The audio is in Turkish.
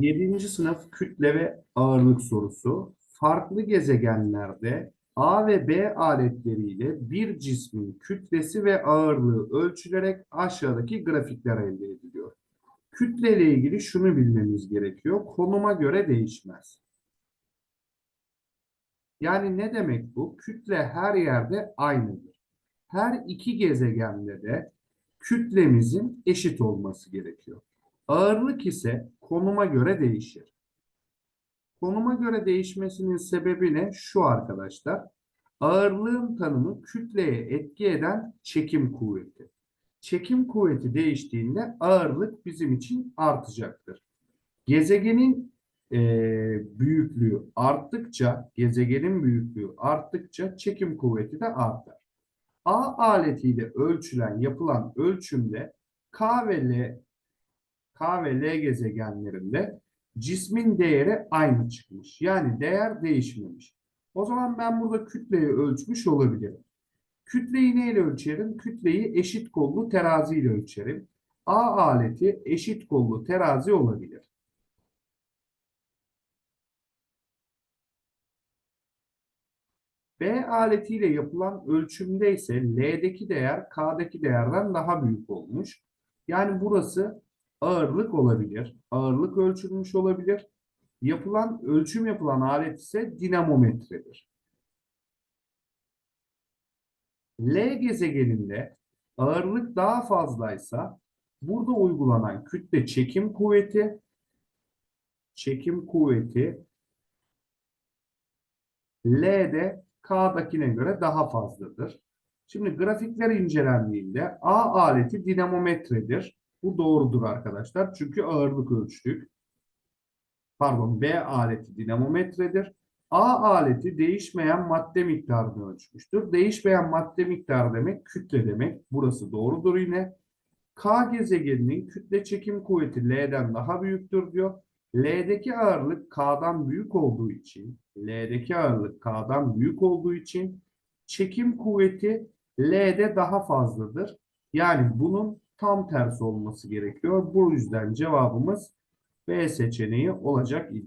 7. sınıf kütle ve ağırlık sorusu. Farklı gezegenlerde A ve B aletleriyle bir cismin kütlesi ve ağırlığı ölçülerek aşağıdaki grafikler elde ediliyor. Kütle ile ilgili şunu bilmemiz gerekiyor. Konuma göre değişmez. Yani ne demek bu? Kütle her yerde aynıdır. Her iki gezegende de kütlemizin eşit olması gerekiyor. Ağırlık ise konuma göre değişir. Konuma göre değişmesinin sebebi ne? Şu arkadaşlar. Ağırlığın tanımı kütleye etki eden çekim kuvveti. Çekim kuvveti değiştiğinde ağırlık bizim için artacaktır. Gezegenin eee, büyüklüğü arttıkça, gezegenin büyüklüğü arttıkça çekim kuvveti de artar. A aletiyle ölçülen, yapılan ölçümde K ve L K ve L gezegenlerinde cismin değeri aynı çıkmış. Yani değer değişmemiş. O zaman ben burada kütleyi ölçmüş olabilirim. Kütleyi neyle ölçerim? Kütleyi eşit kollu terazi ile ölçerim. A aleti eşit kollu terazi olabilir. B aletiyle yapılan ölçümde ise L'deki değer K'daki değerden daha büyük olmuş. Yani burası ağırlık olabilir. Ağırlık ölçülmüş olabilir. Yapılan ölçüm yapılan alet ise dinamometredir. L gezegeninde ağırlık daha fazlaysa burada uygulanan kütle çekim kuvveti çekim kuvveti L'de K'dakine göre daha fazladır. Şimdi grafikler incelendiğinde A aleti dinamometredir. Bu doğrudur arkadaşlar. Çünkü ağırlık ölçtük. Pardon B aleti dinamometredir. A aleti değişmeyen madde miktarını ölçmüştür. Değişmeyen madde miktarı demek kütle demek. Burası doğrudur yine. K gezegeninin kütle çekim kuvveti L'den daha büyüktür diyor. L'deki ağırlık K'dan büyük olduğu için, L'deki ağırlık K'dan büyük olduğu için çekim kuvveti L'de daha fazladır. Yani bunun tam tersi olması gerekiyor. Bu yüzden cevabımız B seçeneği olacak idi.